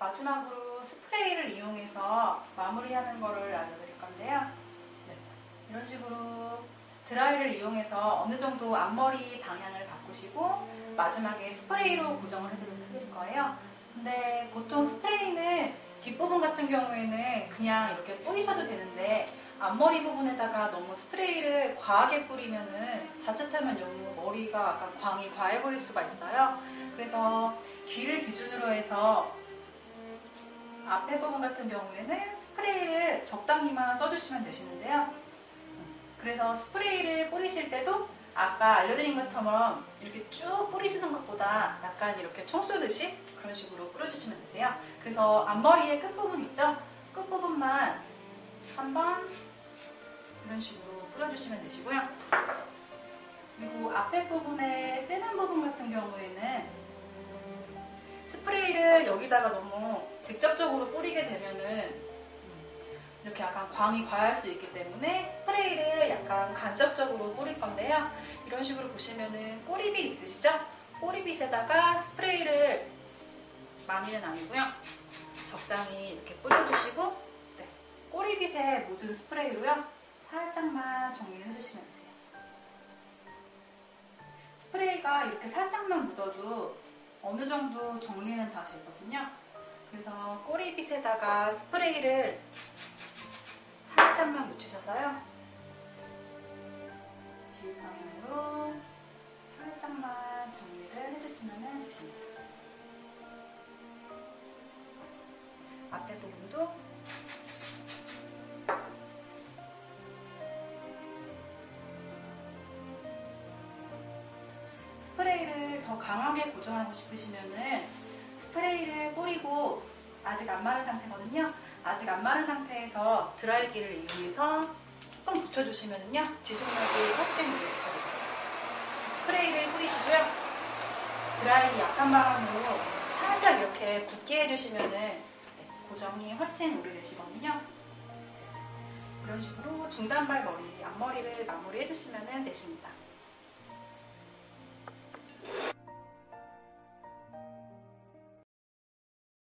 마지막으로 스프레이를 이용해서 마무리하는 거를 알려드릴 건데요. 네, 이런 식으로 드라이를 이용해서 어느 정도 앞머리 방향을 바꾸시고 마지막에 스프레이로 고정을 해드릴 거예요. 근데 보통 스프레이는 뒷부분 같은 경우에는 그냥 이렇게 뿌리셔도 되는데 앞머리 부분에다가 너무 스프레이를 과하게 뿌리면은 자칫하면 너무 머리가 약간 광이 과해 보일 수가 있어요. 그래서 귀를 기준으로 해서 앞에 부분 같은 경우에는 스프레이를 적당히만 써주시면 되시는데요. 그래서 스프레이를 뿌리실 때도 아까 알려드린 것처럼 이렇게 쭉 뿌리시는 것보다 약간 이렇게 총 쏘듯이 그런 식으로 뿌려주시면 되세요. 그래서 앞머리의 끝부분 있죠? 끝부분만 한번 이런 식으로 뿌려주시면 되시고요. 그리고 앞에 부분에 뜨는 스프레이를 여기다가 너무 직접적으로 뿌리게 되면은 이렇게 약간 광이 과할 수 있기 때문에 스프레이를 약간 간접적으로 뿌릴 건데요. 이런 식으로 보시면은 꼬리빗 있으시죠? 꼬리빗에다가 스프레이를 많이는 아니고요. 적당히 이렇게 뿌려주시고 네. 꼬리빗에 묻은 스프레이로요. 살짝만 정리를 해주시면 돼요. 스프레이가 이렇게 살짝만 묻어도 어느 정도 정리는 다 되거든요. 그래서 꼬리빗에다가 스프레이를 살짝만 묻히셔서요. 뒷방향으로 살짝만 정리를 해주시면 되십니다. 앞에 부분도 스프레이를 더 강하게 고정하고 싶으시면은 스프레이를 뿌리고 아직 안 마른 상태거든요. 아직 안 마른 상태에서 드라이기를 이용해서 조금 붙여주시면은요 지속력이 훨씬 늘어지거든요. 스프레이를 뿌리시고요. 드라이기 약한 바람으로 살짝 이렇게 굳게 해주시면은 네, 고정이 훨씬 오래되시거든요. 이런 식으로 중단발 머리, 앞머리를 마무리해 주시면 되십니다.